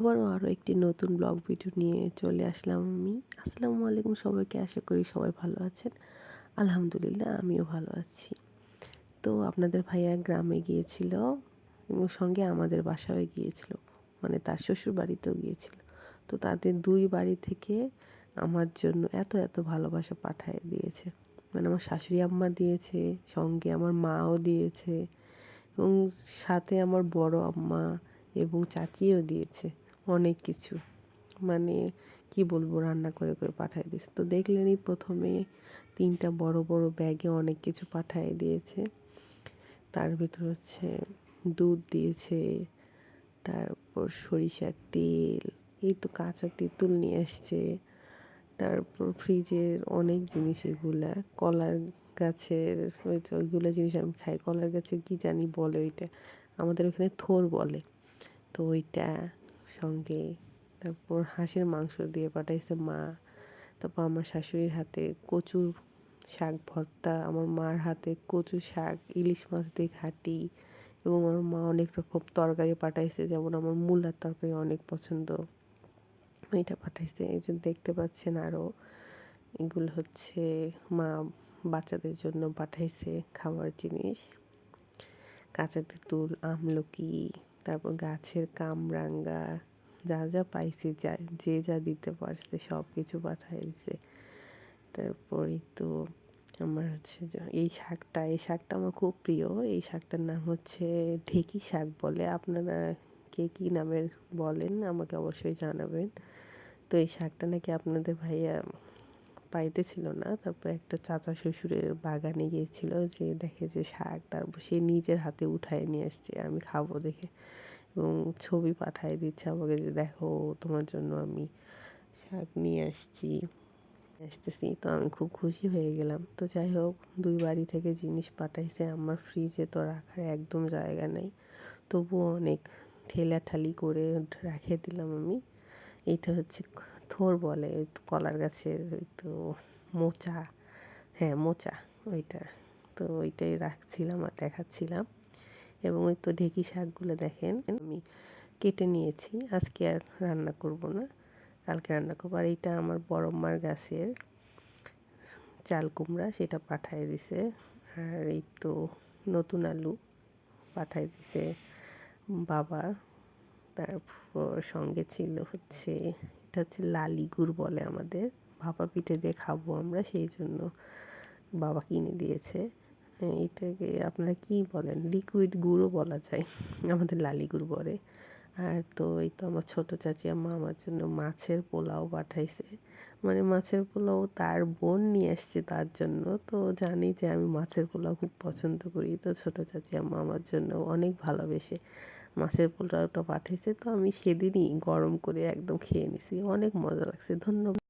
আবারও আরও একটি নতুন ব্লগ ভিডিও নিয়ে চলে আসলাম আমি। আসসালামু আলাইকুম সবাইকে, আশা করি সবাই ভালো আছেন। আলহামদুলিল্লাহ, আমিও ভালো আছি। তো আপনাদের ভাইয়া গ্রামে গিয়েছিল এবং সঙ্গে আমাদের বাসায় গিয়েছিল মানে তার শ্বশুর বাড়িতেও গিয়েছিল। তো তাদের দুই বাড়ি থেকে আমার জন্য এত এত ভালোবাসা পাঠায় দিয়েছে। মানে আমার শাশুড়ি আম্মা দিয়েছে, সঙ্গে আমার মাও দিয়েছে এবং সাথে আমার বড় আম্মা এবং চাচিও দিয়েছে। অনেক কিছু। মানে কি বলব, রান্না করে করে পাঠিয়ে দিয়েছে। তো দেখলেনই প্রথমে তিনটা বড় বড় ব্যাগে অনেক কিছু পাঠিয়ে দিয়েছে। তার ভিতর হচ্ছে দুধ দিয়েছে, তারপর সরিষার তেল, এই তো কাঁচা তেঁতুল নিয়ে আসছে, তারপর ফ্রিজের অনেক জিনিস এগুলা, কলার গাছের, ওই ওইগুলো জিনিস আমি খাই। কলার গাছের কী জানি বলে ওইটা, আমাদের ওখানে থোর বলে। তো ওইটা সঙ্গে তারপর হাঁসের মাংস দিয়ে পাঠাইছে মা, তারপর আমার শাশুড়ির হাতে কচুর শাক ভর্তা, আমার মার হাতে কচু শাক, ইলিশ মাছ দিয়ে ঘাটি এবং আমার মা অনেক রকম তরকারি পাঠাইছে, যেমন আমার মূলার তরকারি অনেক পছন্দ। এটা পাঠাইছে, এই জন্য দেখতে পাচ্ছেন আরও এগুলো হচ্ছে মা বাচ্চাদের জন্য পাঠাইছে খাবার জিনিস। কাঁচা তেঁতুল আমলকি। তারপর গাছের কামরাঙ্গা, যা যা পাইছি, যা, যে যা দিতে পারছে, সব কিছু পাঠিয়ে দিছে তারপরে তো আমার হচ্ছে এই শাকটা এই শাকটা আমার খুব প্রিয়। এই শাকটার নাম হচ্ছে ঢেকি শাক বলে। আপনারা কে কী নামের বলেন, আমাকে অবশ্যই জানাবেন। তো এই শাকটা নাকি আপনাদের ভাইয়া পাইতেছিল না। তারপর একটা চাচা শ্বশুরের বাগানে গিয়েছিল যে দেখে যে শাক, তারপর সে নিজের হাতে উঠায় নিয়ে আসছে, আমি খাব দেখে। এবং ছবি পাঠায় দিচ্ছে আমাকে যে দেখো, তোমার জন্য আমি শাক নিয়ে আসছি। আসতেছি, তো আমি খুব খুশি হয়ে গেলাম। তো যাই হোক, দুই বাড়ি থেকে জিনিস পাঠাইছে, আমার ফ্রিজে তো রাখার একদম জায়গা নেই। তবুও অনেক ঠেলাঠালি করে রেখে দিলাম আমি। এইটা হচ্ছে থোর বলে, ওই তো কলার গাছের ওই তো মোচা। হ্যাঁ মোচা, ওইটা। তো ওইটাই রাখছিলাম আর দেখাচ্ছিলাম। এবং ওই তো ঢেকি শাকগুলো দেখেন, আমি কেটে নিয়েছি। আজকে আর রান্না করব না, কালকে রান্না করব। আর এইটা আমার বড় মার গাছের চাল কুমড়া, সেটা পাঠায় দিছে। আর এই তো নতুন আলু পাঠায় দিছে বাবা। তারপর সঙ্গে ছিল হচ্ছে এটা হচ্ছে লালি গুড় বলে আমাদের। ভাপা পিঠে দিয়ে খাব আমরা, সেই জন্য বাবা কিনে দিয়েছে। এটাকে আপনারা কি বলেন? লিকুইড গুড়ও বলা যায়, আমাদের লালি গুড় বলে। আর তো এই তো আমার ছোটো চাচি আম্মা আমার জন্য মাছের পোলাও পাঠাইছে। মানে মাছের পোলাও তার বোন নিয়ে আসছে তার জন্য। তো জানি যে আমি মাছের পোলাও খুব পছন্দ করি। তো ছোটো চাচি আম্মা আমার জন্য অনেক ভালোবেসে। মাছের পোলাওটা পাঠিয়েছে, তো আমি সেদিনই গরম করে একদম খেয়ে নিছি। অনেক মজা লাগছে। ধন্যবাদ।